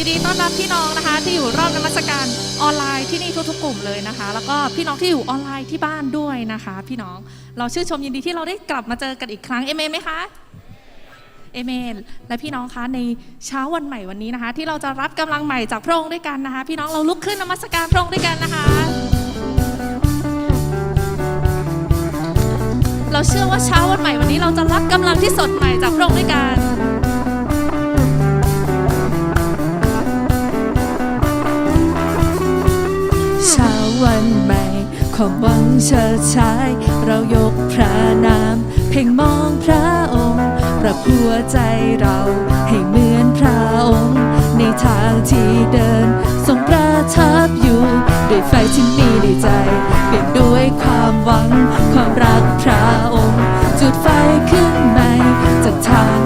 ยินดีต้อนรับพี่น้องนะคะ ที่อยู่รอบนมัสการออนไลน์ที่นี่ทุกๆกลุ่มเลยนะคะ แล้วก็พี่น้องที่อยู่ออนไลน์ที่บ้านด้วยนะคะ พี่น้องเราชื่นชมยินดีที่เราได้กลับมาเจอกันอีกครั้งเอเมนไหมคะเอเมนและพี่น้องคะในเช้าวันใหม่วันนี้นะคะ ที่เราจะรับกำลังใหม่จากพระองค์ด้วยกันนะคะ พี่น้องเราลุกขึ้นนมัสการพระองค์ด้วยกันนะคะเราเชื่อว่าเช้าวันใหม่วันนี้เราจะรับกำลังที่สดใหม่จากพระองค์ด้วยกัน เช้าวันใหม่ความหวังเชิดชายเรายกพระนาม เพ่งมองพระองค์ ปรับหัวใจเราให้เหมือนพระองค์ ในทางที่เดิน ทรงประทับอยู่ด้วยไฟที่มีในใจ เปลี่ยนด้วยความหวัง ความรักพระองค์ จุดไฟขึ้นใหม่จากทาง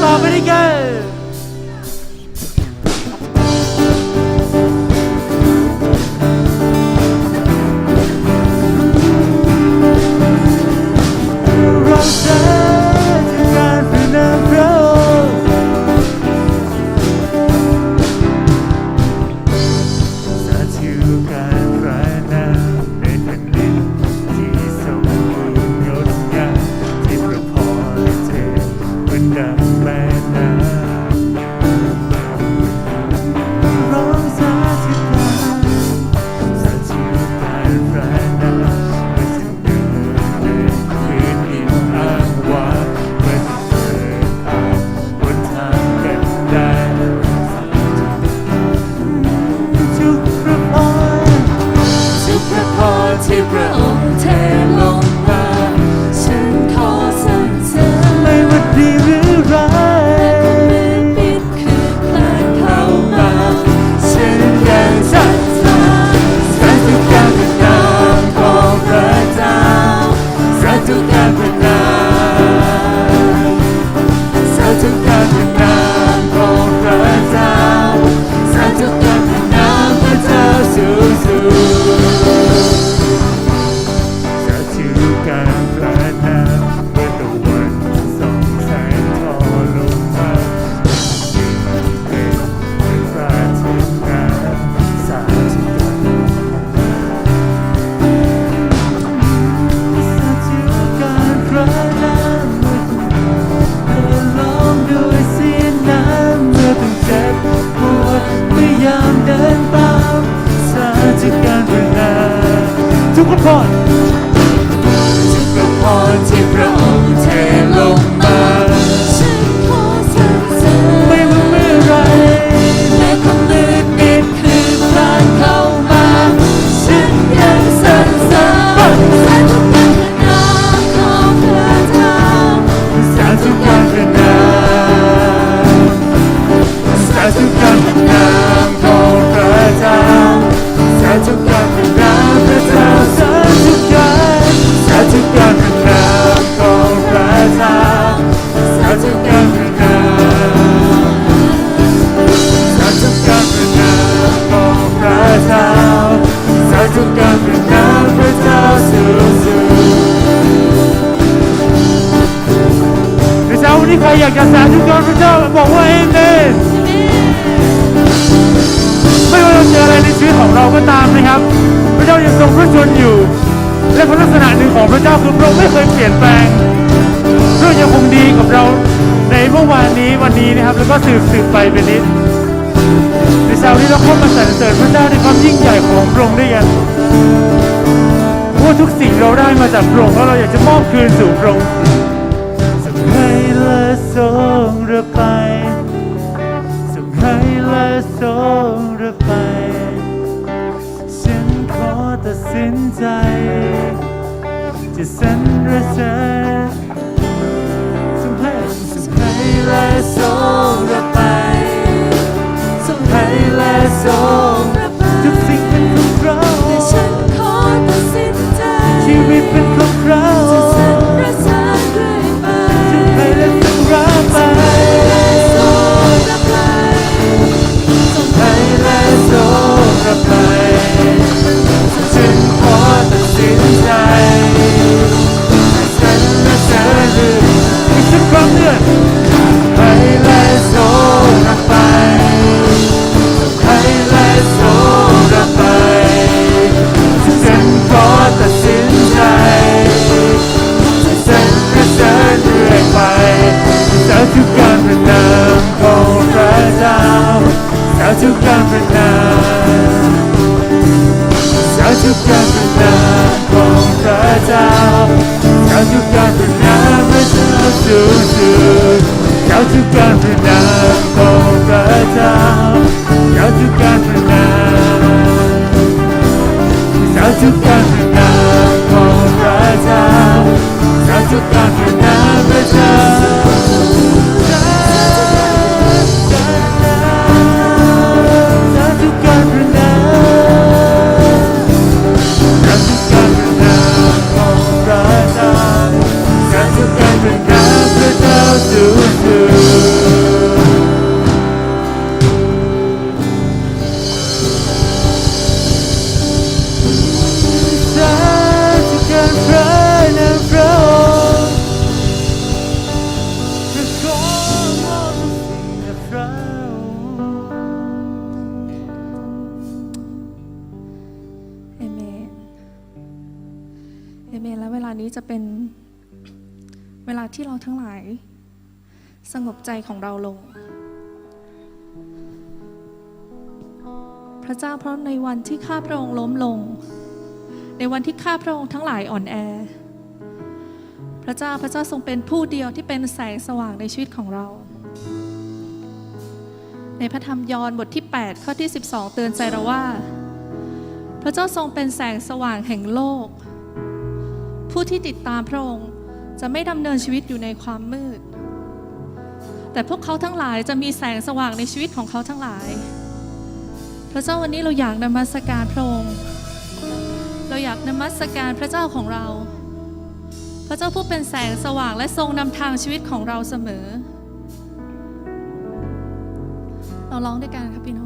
palabra. ของเราก็ตามนะครับ พระเจ้ายังทรงพระชนอยู่ และพระลักษณะหนึ่งของพระเจ้าคือพระองค์ไม่เคยเปลี่ยนแปลงพระองค์ยังคงดีกับเราในเมื่อวานนี้วันนี้นะครับ แล้วก็สืบสืบไปเป็นนิดในเช้านี้เราเข้ามาสรรเสริญพระเจ้าในความยิ่งใหญ่ของพระองค์ด้วยกันว่าทุกสิ่งเราได้มาจากพระองค์แล้วเราอยากจะมอบคืนสู่พระองค์จะไละสงระไป sunrises. Some pain, some pain, like. าทุกการพระนามของพระเจ้าสาธุการพระนามสาธุการพระนามของพระเจ้าสาธุการพระนามพระเจ้าสูงสุดสาธุการพระนามของพระเจ้าสาธุการพระนามสาธุการพระนามของพระเจ้า เราจะปรให้นาพระเจ้า สงบใจของเราลง พระเจ้าเพราะในวันที่ข้าพระองค์ล้มลง ในวันที่ข้าพระองค์ทั้งหลายอ่อนแอ พระเจ้าพระเจ้าทรงเป็นผู้เดียวที่เป็นแสงสว่างในชีวิตของเรา ในพระธรรมยอห์นบทที่ 8 ข้อที่ 12 เตือนใจเราว่า พระเจ้าทรงเป็นแสงสว่างแห่งโลก ผู้ที่ติดตามพระองค์จะไม่ดำเนินชีวิตอยู่ในความมืด แต่พวกเขาทั้งหลายจะมีแสงสว่างในชีวิตของเขาทั้งหลาย พระเจ้าวันนี้เราอยากนมัสการพระองค์ เราอยากนมัสการพระเจ้าของเรา พระเจ้าผู้เป็นแสงสว่างและทรงนำทางชีวิตของเราเสมอ เราร้องด้วยกันครับพี่น้อง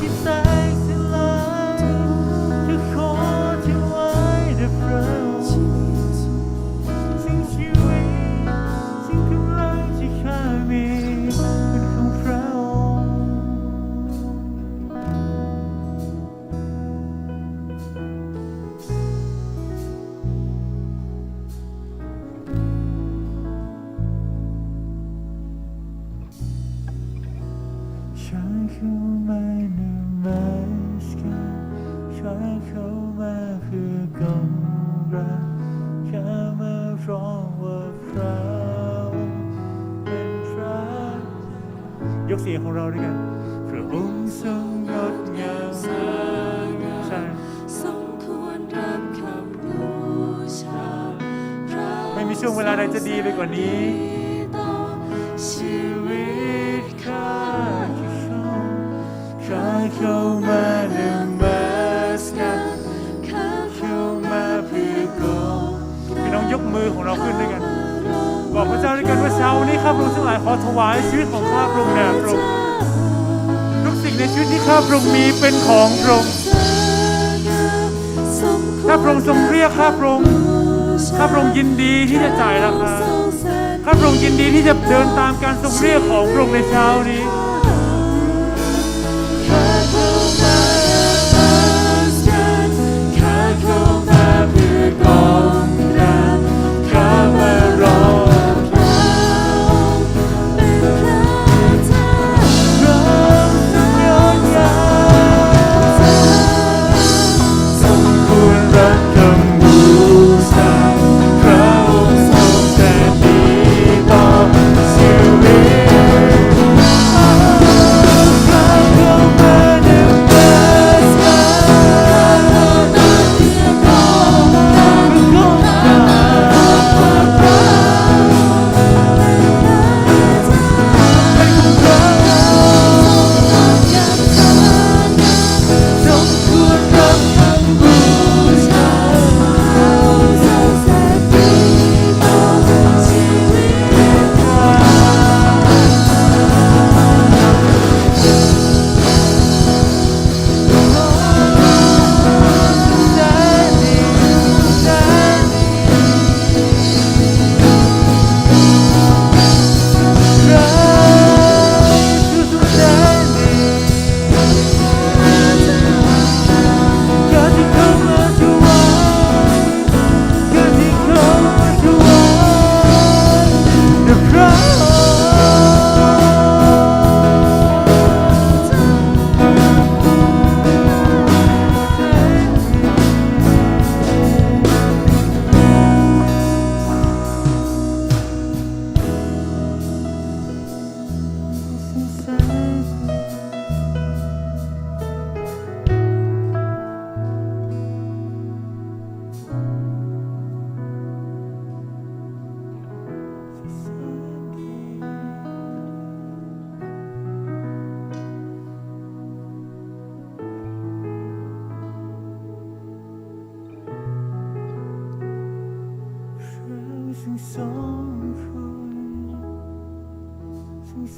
de. ยกเสียงของเราด้วยกันพระองค์ทรงงดงามใช่สมควรรับคำบูชาพระไม่มีช่วงเวลาใดจะดีไปกว่านี้ต่อชีชีวิตวิตข้าข้าเข้ามาในมาสกันข้าเข้ามาเพื่อกองพี่น้องยกมือของเราขึ้นด้วยกัน บอกพระเจ้าด้วยกันว่าเช้าวันนี้ข้าพระองค์ทั้งหลายขอถวายชีวิตของข้าพระองค์แด่พระองค์ทุกสิ่งในชีวิตที่ข้าพระองค์มีเป็นของพระองค์ข้าพระองค์ทรงเรียกข้าพระองค์ข้าพระองค์ยินดีที่จะจ่ายราคาข้าพระองค์ยินดีที่จะเดินตามการทรงเรียกของพระองค์ในเช้านี้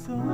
so